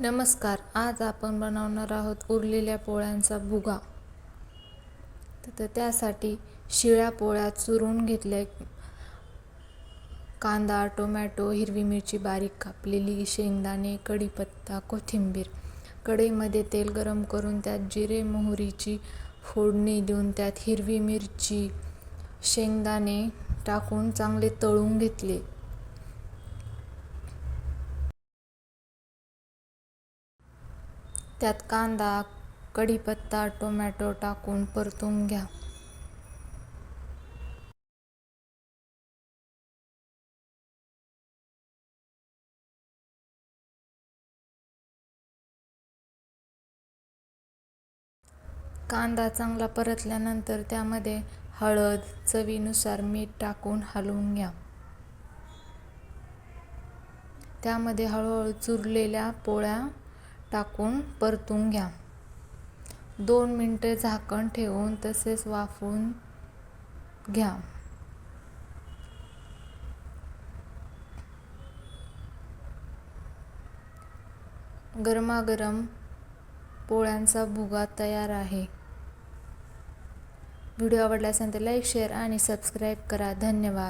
नमस्कार आज आपण बनवणार आहोत उरलेल्या पोळ्यांचा भुगा. तर त्यासाठी शिळ्या पोळ्या चुरून घेतल्या. कांदा टोमॅटो हिरवी मिरची बारीक कापलेली शेंगदाणे कढीपत्ता कोथिंबीर. कढईमध्ये तेल गरम करून त्यात जिरे मोहरीची फोडणी देऊन त्यात हिरवी मिरची शेंगदाणे टाकून चांगले तळून घेतले. त्यात कांदा कढीपत्ता टोमॅटो टाकून परतून घ्या. कांदा चांगला परतल्यानंतर त्यामध्ये हळद चवीनुसार मीठ टाकून हलवून घ्या. त्यामध्ये हळूहळू चुरलेल्या पोळ्या टाकून परतून घ्या. दोन मिनटे झाकण ठेवून तसेच वाफवून घ्या. गरमागरम पोळ्यांचा भुगा तयार आहे. व्हिडिओ आवडला असेल तर लाईक शेअर आणि सबस्क्राईब करा. धन्यवाद.